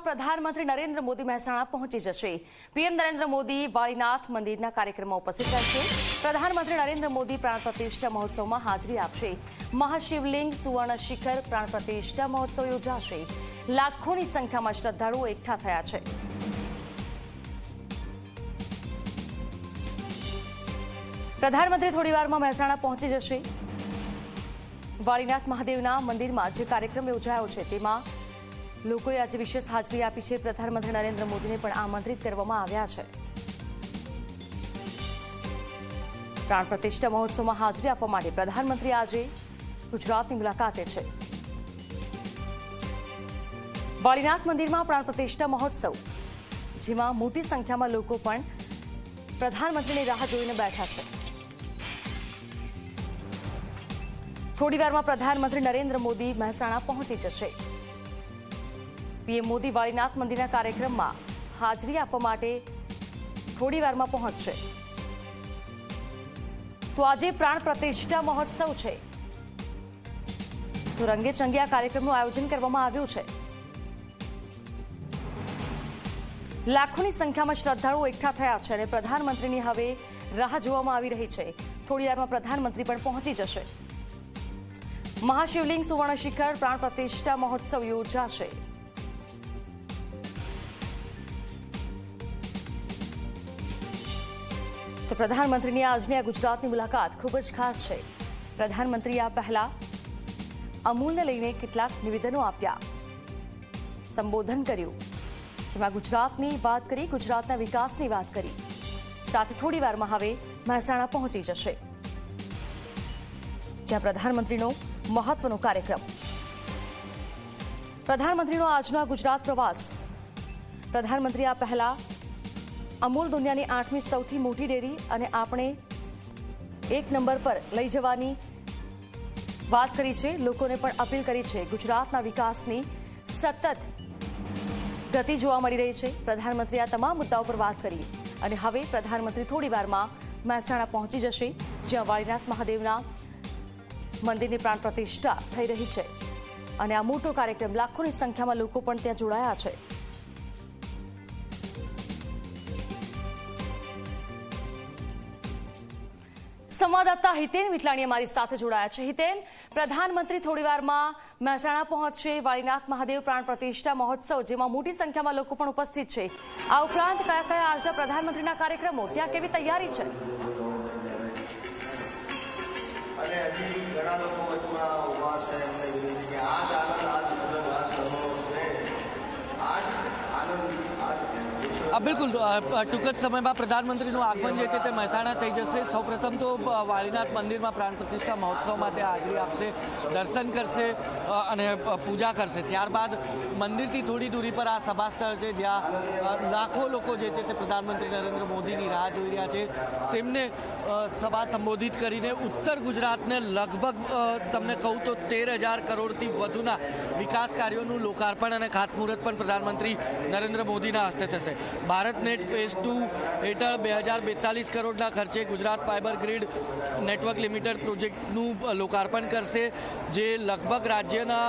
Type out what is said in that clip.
થોડીવારમાં પ્રધાનમંત્રી નરેન્દ્ર મોદી મહેસાણા પહોંચી જશે. પીએમ નરેન્દ્ર મોદી વાળીનાથ મંદિરના કાર્યક્રમમાં ઉપસ્થિત રહેશે. પ્રધાનમંત્રી નરેન્દ્ર મોદી પ્રાણ પ્રતિષ્ઠા મહોત્સવમાં હાજરી આપશે. મહાશિવલિંગ, સુવર્ણ શિખર પ્રાણ પ્રતિષ્ઠા મહોત્સવ યોજાશે. લાખોની સંખ્યામાં શ્રદ્ધાળુઓ એકઠા થયા છે. પ્રધાનમંત્રી થોડીવારમાં મહેસાણા પહોંચી જશે. વાળીનાથ મહાદેવના મંદિરમાં જે કાર્યક્રમ યોજાયો છે, તેમાં લોકોએ આજે વિશેષ હાજરી આપી છે. પ્રધાનમંત્રી નરેન્દ્ર મોદીને પણ આમંત્રિત કરવામાં આવ્યા છે. પ્રાણ પ્રતિષ્ઠા મહોત્સવમાં હાજરી આપવા માટે પ્રધાનમંત્રી આજે ગુજરાતની મુલાકાતે છે. વાળીનાથ મંદિરમાં પ્રાણ પ્રતિષ્ઠા મહોત્સવ, જેમાં મોટી સંખ્યામાં લોકો પણ પ્રધાનમંત્રીની રાહ જોઈને બેઠા છે. થોડીવારમાં પ્રધાનમંત્રી નરેન્દ્ર મોદી મહેસાણા પહોંચી જશે. પીએમ મોદી વાળીનાથ મંદિરના કાર્યક્રમમાં હાજરી આપવા માટે થોડીવારમાં પહોંચશે. તો આજે પ્રાણ પ્રતિષ્ઠા મહોત્સવ છે. તો રંગે ચંગે આ કાર્યક્રમનું આયોજન કરવામાં આવ્યું છે. લાખોની સંખ્યામાં શ્રદ્ધાળુઓ એકઠા થયા છે અને પ્રધાનમંત્રીની હવે રાહ જોવામાં આવી રહી છે. થોડીવારમાં પ્રધાનમંત્રી પણ પહોંચી જશે. મહાશિવલિંગ સુવર્ણ શિખર પ્રાણ પ્રતિષ્ઠા મહોત્સવ યોજાશે. તો પ્રધાનમંત્રીની આજની આ ગુજરાતની મુલાકાત ખૂબ જ ખાસ છે. પ્રધાનમંત્રીએ આ પહેલા અમૂલને લઈને કેટલાક નિવેદનો આપ્યા. સંબોધન કર્યું. જેમાં ગુજરાતની વાત કરી, ગુજરાતના વિકાસની વાત કરી. સાથે થોડી વારમાં હવે મહેસાણા પહોંચી જશે. જ્યાં પ્રધાનમંત્રીનો મહત્વનો કાર્યક્રમ. પ્રધાનમંત્રીનો આજનો આ ગુજરાત પ્રવાસ. પ્રધાનમંત્રી આ પહેલા અમૂલ દુનિયાની આઠમી સૌથી મોટી ડેરી અને આપણે એક નંબર પર લઈ જવાની વાત કરી છે. લોકોને પણ અપીલ કરી છે. ગુજરાતના વિકાસની સતત ગતિ જોવા મળી રહી છે. પ્રધાનમંત્રી આ તમામ મુદ્દાઓ પર વાત કરી અને હવે પ્રધાનમંત્રી થોડી વારમાં મહેસાણા પહોંચી જશે, જ્યાં વાળીનાથ મહાદેવના મંદિરની પ્રાણ પ્રતિષ્ઠા થઈ રહી છે. અને આ મોટો કાર્યક્રમ લાખોની સંખ્યામાં લોકો પણ ત્યાં જોડાયા છે. સંવાદદાતા હિતેન વિટલાણી અમારી સાથે જોડાયા છે. હિતેન, પ્રધાનમંત્રી થોડીવારમાં મહેસાણા પહોંચશે વાળીનાથ મહાદેવ પ્રાણ પ્રતિષ્ઠા મહોત્સવ, જેમાં મોટી સંખ્યામાં લોકો પણ ઉપસ્થિત છે. આ ઉપરાંત કયા કયા આજના પ્રધાનમંત્રીના કાર્યક્રમો? ત્યાં કેવી તૈયારી છે? અને હજી ઘણા લોકો વચમાં ઊભા છે એમને વિનંતી કે જ આનંદ આ જ ઉત્સવ આ સમૂહ છે આ જ આનંદ આ જ ઉત્સવ આ બિલકુલ ટૂંક જ સમયમાં પ્રધાનમંત્રીનું આગમન જે છે તે મહેસાણા થઈ જશે. સૌપ્રથમ તો વાળીનાથ મંદિરમાં પ્રાણ પ્રતિષ્ઠા મહોત્સવમાં તે હાજરી આપશે, દર્શન કરશે અને પૂજા કરશે. ત્યારબાદ મંદિરથી થોડી દૂરી પર આ સભા સ્થળ છે, જ્યાં લાખો લોકો જે છે તે પ્રધાનમંત્રી નરેન્દ્ર મોદીની રાહ જોઈ રહ્યા છે. તેમને સભા સંબોધિત કરીને ઉત્તર ગુજરાતને લગભગ તમને કહું તો તેર હજાર કરોડથી વધુના વિકાસ કાર્યોનું લોકાર્પણ અને ખાતમુહૂર્ત પણ પ્રધાનમંત્રી નરેન્દ્ર મોદીના હસ્તે થશે. ભારત નેટ ફેઝ ટુ હેઠળ બે હજાર બેતાલીસ કરોડના ખર્ચે Gujarat fibre grid network limited પ્રોજેક્ટનું લોકાર્પણ કરશે, જે લગભગ રાજ્યના